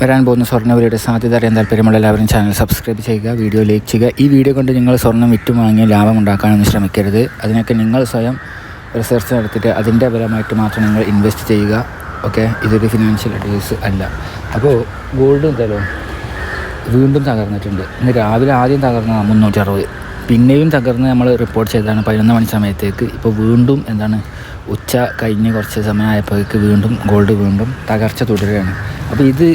വരാൻ പോകുന്ന സ്വർണവിലയുടെ സാധ്യത അറിയാൻ താല്പര്യമുള്ള എല്ലാവരും ചാനൽ സബ്സ്ക്രൈബ് ചെയ്യുക വീഡിയോ ലൈക്ക് ചെയ്യുക. ഈ വീഡിയോ കൊണ്ട് നിങ്ങൾ സ്വർണം വിറ്റും വാങ്ങി ലാഭം ഉണ്ടാക്കാനൊന്നും ശ്രമിക്കരുത്. അതിനൊക്കെ നിങ്ങൾ സ്വയം റിസർച്ച് നടത്തിയിട്ട് അതിന്റെ ഫലമായിട്ട് മാത്രം നിങ്ങൾ ഇൻവെസ്റ്റ് ചെയ്യുക. ഓക്കെ ഇതൊരു ഫിനാൻഷ്യൽ അഡ്വൈസ് അല്ല. അപ്പോൾ ഗോൾഡ് എന്തായാലും വീണ്ടും തകർന്നിട്ടുണ്ട്. ഇന്ന് രാവിലെ ആദ്യം തകർന്നതാണ് മുന്നൂറ്ററുപത്. പിന്നെയും തകർന്ന് നമ്മൾ റിപ്പോർട്ട് ചെയ്തതാണ് പതിനൊന്ന് മണി സമയത്തേക്ക്. ഇപ്പോൾ വീണ്ടും എന്താണ് ഉച്ച കഴിഞ്ഞ് കുറച്ച് സമയമായപ്പോഴേക്ക് വീണ്ടും ഗോൾഡ് വീണ്ടും തകർച്ച തുടരുകയാണ്. അപ്പോൾ ഇത്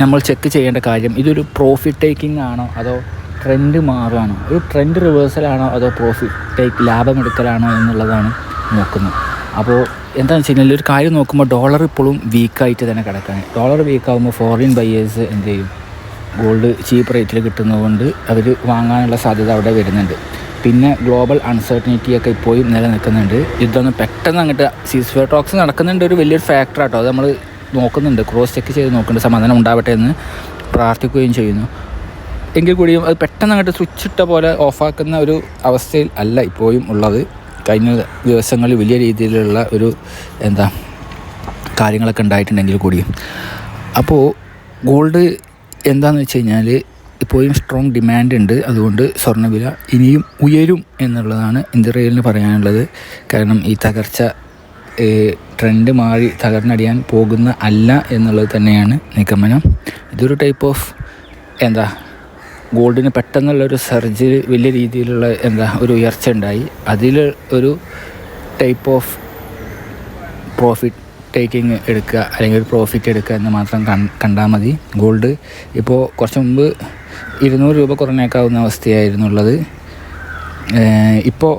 നമ്മൾ ചെക്ക് ചെയ്യേണ്ട കാര്യം ഇതൊരു പ്രോഫിറ്റ് ടേക്കിംഗ് ആണോ അതോ ട്രെൻഡ് മാറുകയാണോ? ഒരു ട്രെൻഡ് റിവേഴ്സലാണോ അതോ പ്രോഫിറ്റ് ടേക്ക് ലാഭം എടുക്കലാണോ എന്നുള്ളതാണ് നോക്കുന്നത്. അപ്പോൾ എന്താണെന്ന് വെച്ച് കഴിഞ്ഞാൽ ഒരു കാര്യം നോക്കുമ്പോൾ ഡോളർ ഇപ്പോഴും വീക്കായിട്ട് തന്നെ കിടക്കുകയാണ് ഡോളർ വീക്കാകുമ്പോൾ ഫോറിൻ ബയേഴ്സ് എന്ത് ചെയ്യും? ഗോൾഡ് ചീപ്പ് റേറ്റിൽ കിട്ടുന്നതുകൊണ്ട് അവർ വാങ്ങാനുള്ള സാധ്യത അവിടെ വരുന്നുണ്ട്. പിന്നെ ഗ്ലോബൽ അൺസർട്ടനിറ്റി ഒക്കെ ഇപ്പോഴും നിലനിൽക്കുന്നുണ്ട്. ഇതൊന്നും പെട്ടെന്ന് അങ്ങോട്ട് സീസ്ഫെയർ ടോക്സ് നടക്കുന്നുണ്ട് ഒരു വലിയൊരു ഫാക്ടർ ആട്ടോ. അത് നമ്മൾ നോക്കുന്നുണ്ട്. ക്രോസ് ചെക്ക് ചെയ്ത് നോക്കുന്നുണ്ട്. സമാധാനം ഉണ്ടാവട്ടെ എന്ന് പ്രാർത്ഥിക്കുകയും ചെയ്യുന്നു. എങ്കിൽ കൂടിയും അത് പെട്ടെന്ന് അങ്ങോട്ട് സ്വിച്ച് ഇട്ട പോലെ ഓഫാക്കുന്ന ഒരു അവസ്ഥയിൽ അല്ല ഇപ്പോഴും ഉള്ളത്. കഴിഞ്ഞ ദിവസങ്ങളിൽ വലിയ രീതിയിലുള്ള ഒരു എന്താ കാര്യങ്ങളൊക്കെ ഉണ്ടായിട്ടുണ്ടെങ്കിൽ കൂടിയും. അപ്പോൾ ഗോൾഡ് എന്താണെന്ന് വെച്ച് കഴിഞ്ഞാൽ ഇപ്പോഴും സ്ട്രോങ് ഡിമാൻഡ് ഉണ്ട്. അതുകൊണ്ട് സ്വർണവില ഇനിയും ഉയരും എന്നുള്ളതാണ് ഇന്ത്യ ഇന്ത്യയിൽ പറയാനുള്ളത്. കാരണം ഈ തകർച്ച ട്രെൻഡ് മാറി തകർന്നടിയാൻ പോകുന്ന അല്ല എന്നുള്ളത് തന്നെയാണ് നിഗമനം. ഇതൊരു ടൈപ്പ് ഓഫ് എന്താ ഗോൾഡിന് പെട്ടെന്നുള്ളൊരു സർജറി വലിയ രീതിയിലുള്ള എന്താ ഒരു ഉയർച്ച ഉണ്ടായി. അതിൽ ഒരു ടൈപ്പ് ഓഫ് പ്രോഫിറ്റ് ടേക്കിങ് എടുക്കുക അല്ലെങ്കിൽ ഒരു പ്രോഫിറ്റ് എടുക്കുക എന്ന് മാത്രം കണ്ടാൽ മതി. ഗോൾഡ് ഇപ്പോൾ കുറച്ച് മുമ്പ് ഇരുന്നൂറ് രൂപ കുറഞ്ഞേക്കാവുന്ന അവസ്ഥയായിരുന്നുള്ളത് ഇപ്പോൾ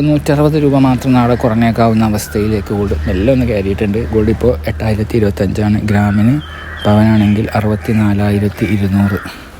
നൂറ്ററുപത് രൂപ മാത്രം നാളെ കുറഞ്ഞേക്കാവുന്ന അവസ്ഥയിലേക്ക് ഗോൾഡ് മെല്ലെ ഒന്ന് കയറിയിട്ടുണ്ട്. ഗോൾഡ് ഇപ്പോൾ എട്ടായിരത്തി ഇരുപത്തഞ്ചാണ്. ഗ്രാമിന് പവനാണെങ്കിൽ അറുപത്തി നാലായിരത്തി ഇരുന്നൂറ്.